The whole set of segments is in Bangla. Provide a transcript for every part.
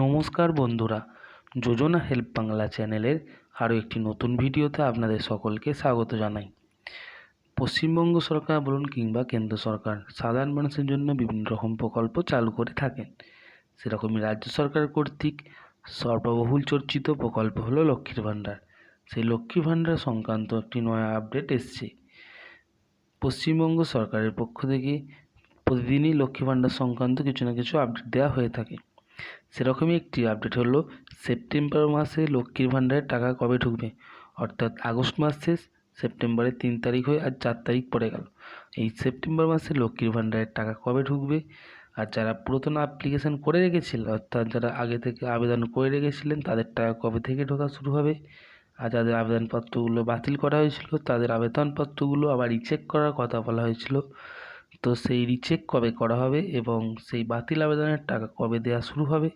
নমস্কার বন্ধুরা, যোজনা হেল্প বাংলা চ্যানেলের আরও একটি নতুন ভিডিওতে আপনাদের সকলকে স্বাগত জানাই। পশ্চিমবঙ্গ সরকার বলুন কিংবা কেন্দ্র সরকার, সাধারণ মানুষের জন্য বিভিন্ন রকম প্রকল্প চালু করে থাকেন। সেরকমই রাজ্য সরকার কর্তৃক সর্ববহুল চর্চিত প্রকল্প হলো লক্ষ্মীর ভাণ্ডার। সেই লক্ষ্মীর ভাণ্ডার সংক্রান্ত একটি নয়া আপডেট এসছে। পশ্চিমবঙ্গ সরকারের পক্ষ থেকে প্রতিদিনই লক্ষ্মী ভাণ্ডার সংক্রান্ত কিছু না কিছু আপডেট দেওয়া হয়ে থাকে। সেরকমই একটি আপডেট হলো সেপ্টেম্বর মাসে লক্ষ্মীর ভাণ্ডারের টাকা কবে ঢুকবে? অর্থাৎ আগস্ট মাস শেষ সেপ্টেম্বরের তিন তারিখ হয়ে আর চার তারিখ পড়ে গেল। এই সেপ্টেম্বর মাসে লক্ষ্মীর ভাণ্ডারের টাকা কবে ঢুকবে? আর যারা পুরাতন অ্যাপ্লিকেশান করে রেখেছিল, অর্থাৎ যারা আগে থেকে আবেদন করে রেখেছিলেন, তাদের টাকা কবে থেকে ঢোকা শুরু হবে? আর যাদের আবেদনপত্রগুলো বাতিল করা হয়েছিল, তাদের আবেদনপত্রগুলো আবার রিচেক করার কথা বলা হয়েছিল। তো সেই রিচেক কবে করা হবে এবং সেই বাতিল আবেদনের টাকা কবে দেওয়া শুরু হবে,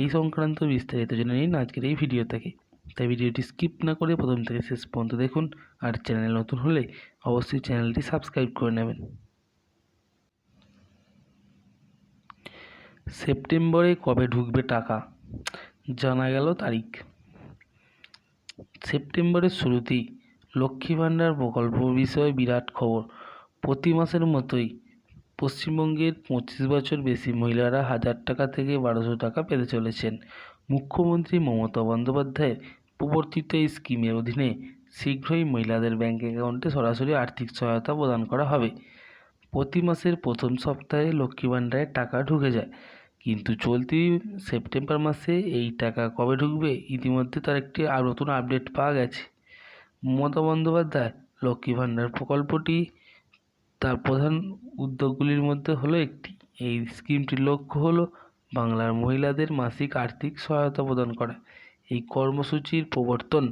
এই সংক্রান্ত বিস্তারিত জেনে নিন আজকের এই ভিডিও থেকে। তাই ভিডিওটি স্কিপ না করে প্রথম থেকে শেষ পর্যন্ত দেখুন আর চ্যানেল নতুন হলে অবশ্যই চ্যানেলটি সাবস্ক্রাইব করে নেবেন। সেপ্টেম্বরে কবে ঢুকবে টাকা? জানা গেল তারিখ। সেপ্টেম্বরের শুরুতেই লক্ষ্মী ভাণ্ডার প্রকল্প বিষয়ে বিরাট খবর। প্রতি মাসের মতোই পশ্চিমবঙ্গের পঁচিশ বছর বেশি মহিলারা হাজার টাকা থেকে বারোশো টাকা পেতে চলেছেন। মুখ্যমন্ত্রী মমতা বন্দ্যোপাধ্যায়ের প্রবর্তিত এই স্কিমের অধীনে শীঘ্রই মহিলাদের ব্যাঙ্ক অ্যাকাউন্টে সরাসরি আর্থিক সহায়তা প্রদান করা হবে। প্রতি মাসের প্রথম সপ্তাহে লক্ষ্মী ভাণ্ডারের টাকা ঢুকে যায়, কিন্তু চলতি সেপ্টেম্বর মাসে এই টাকা কবে ঢুকবে ইতিমধ্যে তার একটি আর নতুন আপডেট পাওয়া গেছে। মমতা বন্দ্যোপাধ্যায় লক্ষ্মী ভাণ্ডার প্রকল্পটি তার প্রধান উদ্যোগগুলির মধ্যে হলো একটি। এই স্কিমটির লক্ষ্য হলো বাংলার মহিলাদের মাসিক আর্থিক সহায়তা প্রদান করা। এই কর্মসূচির প্রবর্তন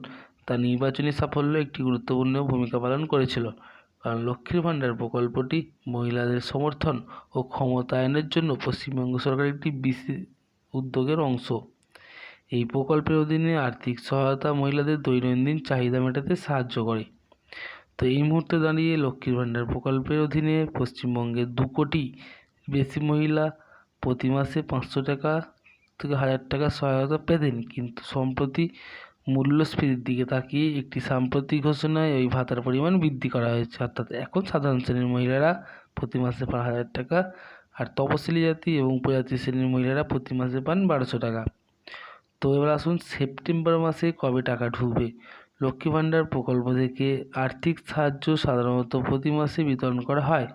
তার নির্বাচনী সাফল্য একটি গুরুত্বপূর্ণ ভূমিকা পালন করেছিল। কারণ লক্ষ্মীর ভাণ্ডার প্রকল্পটি মহিলাদের সমর্থন ও ক্ষমতায়নের জন্য পশ্চিমবঙ্গ সরকারের একটি বিশেষ উদ্যোগের অংশ। এই প্রকল্পের অধীনে আর্থিক সহায়তা মহিলাদের দৈনন্দিন চাহিদা মেটাতে সাহায্য করে। তো এই মুহূর্তে দাঁড়িয়ে লক্ষ্মীর ভাণ্ডার প্রকল্পের অধীনে পশ্চিমবঙ্গের দু কোটি বেশি মহিলা প্রতি মাসে পাঁচশো টাকা থেকে হাজার টাকা সহায়তা পেতেন। কিন্তু সম্প্রতি মূল্যস্ফীতির দিকে তাকিয়ে একটি সাম্প্রতিক ঘোষণায় ওই ভাতার পরিমাণ বৃদ্ধি করা হয়েছে। অর্থাৎ এখন সাধারণ শ্রেণির মহিলারা প্রতি মাসে পান হাজার টাকা আর তপশিলি জাতি এবং উপজাতি শ্রেণির মহিলারা প্রতি মাসে পান বারোশো টাকা। তো এবার আসুন সেপ্টেম্বর মাসে কবে টাকা ঢুকবে? লক্ষ্মী ভাণ্ডার প্রকল্প থেকে আর্থিক সাহায্য সাধারণত প্রতি মাসে বিতরণ করা হয়।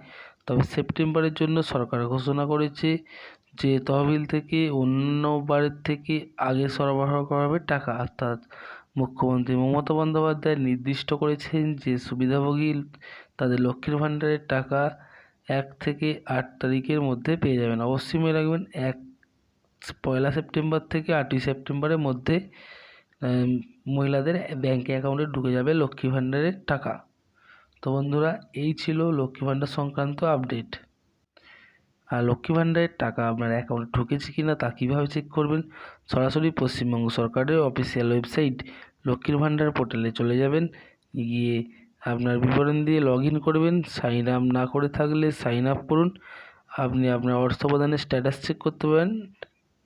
তবে সেপ্টেম্বরের জন্য সরকার ঘোষণা করেছে যে তহবিল থেকে অন্যবারের থেকে আগে সরবরাহ করা হবে টাকা। অর্থাৎ মুখ্যমন্ত্রী মমতা বন্দ্যোপাধ্যায় নির্দিষ্ট করেছেন যে সুবিধাভোগী তাদের লক্ষ্মীর ভাণ্ডারের টাকা এক থেকে আট তারিখের মধ্যে পেয়ে যাবেন। অবশ্যই মনে রাখবেন, এক পয়লা সেপ্টেম্বর থেকে আটই সেপ্টেম্বরের মধ্যে মহিলাদের ব্যাঙ্ক অ্যাকাউন্টে ঢুকে যাবে লক্ষ্মী ভাণ্ডারের টাকা। তো বন্ধুরা, এই ছিল লক্ষ্মী ভাণ্ডার সংক্রান্ত আপডেট আর লক্ষ্মী ভাণ্ডারের টাকা আপনার অ্যাকাউন্টে ঢুকেছে কি না তা কীভাবে চেক করবেন, সরাসরি পশ্চিমবঙ্গ সরকারের অফিসিয়াল ওয়েবসাইট লক্ষ্মীর ভাণ্ডার পোর্টালে চলে যাবেন। গিয়ে আপনার বিবরণ দিয়ে লগ ইন করবেন সাইন আপ না করে থাকলে সাইন আপ করুন। আপনি আপনার অর্থ প্রদানের স্ট্যাটাস চেক করতে পারেন।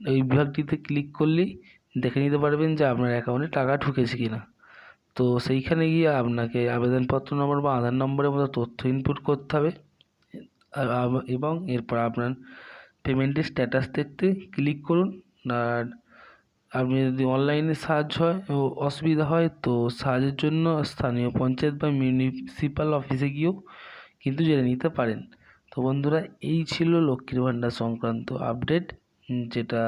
এই বিভাগটিতে ক্লিক করলেই দেখে নিতে পারবেন যে আপনার অ্যাকাউন্টে টাকা ঢুকেছে কি না তো সেইখানে গিয়ে আপনাকে আবেদনপত্র নম্বর বা আধার নম্বরের মতো তথ্য ইনপুট করতে হবে। এবং এরপর আপনার পেমেন্টের স্ট্যাটাস দেখতে ক্লিক করুন। আর আপনি যদি অনলাইনে সাহায্য হয় ও অসুবিধা হয়, তো সাহায্যের জন্য স্থানীয় পঞ্চায়েত বা মিউনিসিপ্যাল অফিসে গিয়েও কিন্তু জেনে নিতে পারেন। তো বন্ধুরা, এই ছিল লক্ষ্মীর ভাণ্ডার সংক্রান্ত আপডেট যেটা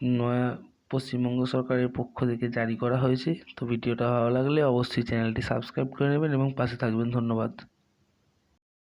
নয়া পশ্চিমবঙ্গ সরকারের পক্ষ থেকে জারি করা হয়েছে। তো ভিডিওটা ভালো লাগলে অবশ্যই চ্যানেলটি সাবস্ক্রাইব করে নেবেন এবং পাশে থাকবেন। ধন্যবাদ।